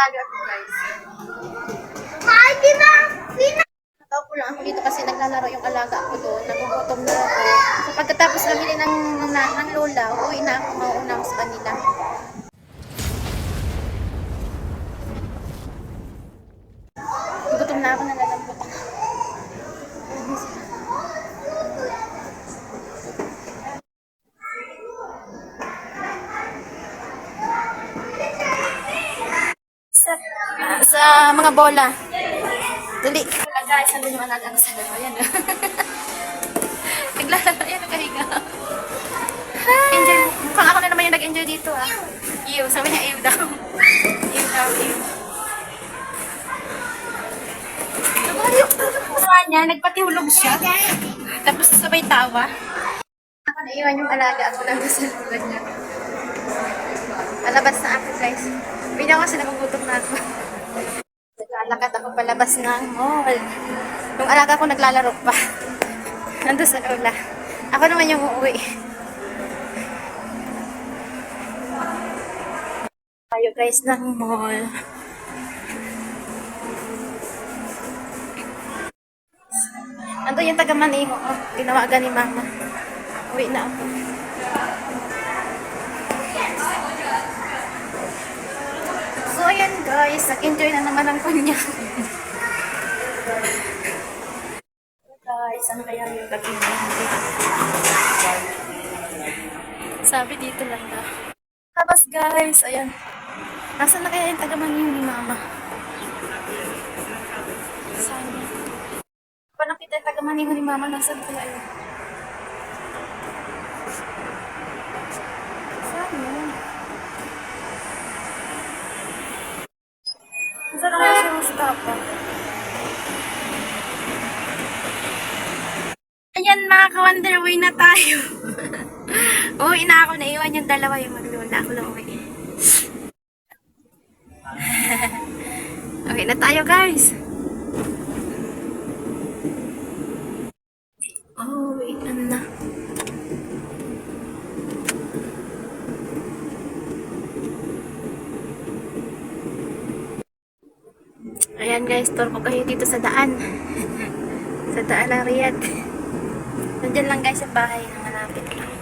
alaga ko guys. Ay, di ba? Pina- Nakaupo lang ako dito kasi naglalaro yung alaga ko doon. Nagugutom na ako. So pagkatapos namili ng, ng, ng lola, uwi na ako mauuna ako sa kanila. Gutom na ako, nalalambot sa mga bola. Dali. Wala guys, ano yung alaga ko sa laro? Ayan. Naglalaro. Ayan, nakahiga. Enjoy. Mukhang ako na naman yung nag-enjoy dito ah. Ew. Sabi niya ew daw. Ew daw, ew. Mukha niya, nagpatihulog siya. Tapos sabay tawa. Ako naiwan yung alaga ako lang sa looban niya. Palabas na ako guys. Ako kasi nagugutom na ako. Naglalakad ako palabas ng mall. Yung alaga ko naglalaro pa. Nandun sa lola. Ako naman yung uuwi. Tayo guys ng mall. Nandun yung taga Maniho. Oh, tinawagan ni mama. Uwi na ako. Ayan guys. Nag-enjoy na naman ang kanya. guys, ano kaya yung pag-enjoy? Sabi dito lang daw. Tapos guys, ayan. Nasaan na kaya yung taga-maniyo ni mama? Sana. Pa nakita yung taga-maniyo ni mama, nasaan kaya yun? Nasaan na kaya si Mustafa? Ayan mga ka-wonderway na tayo. Uwi na ako. Naiwan yung dalawa yung maglula. Ako lang uwi. uwi na tayo guys. Ayan guys, tour ko kayo dito sa daan. sa daan ng Riyadh. Nandyan lang guys yung bahay na malapit lang.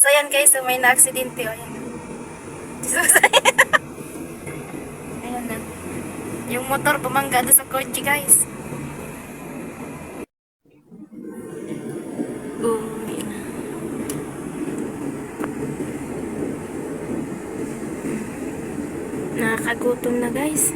So ayan guys, may na-aksidente o yan. ayan na. Yung motor bumangga doon sa kotse guys. Nakakagutom na guys.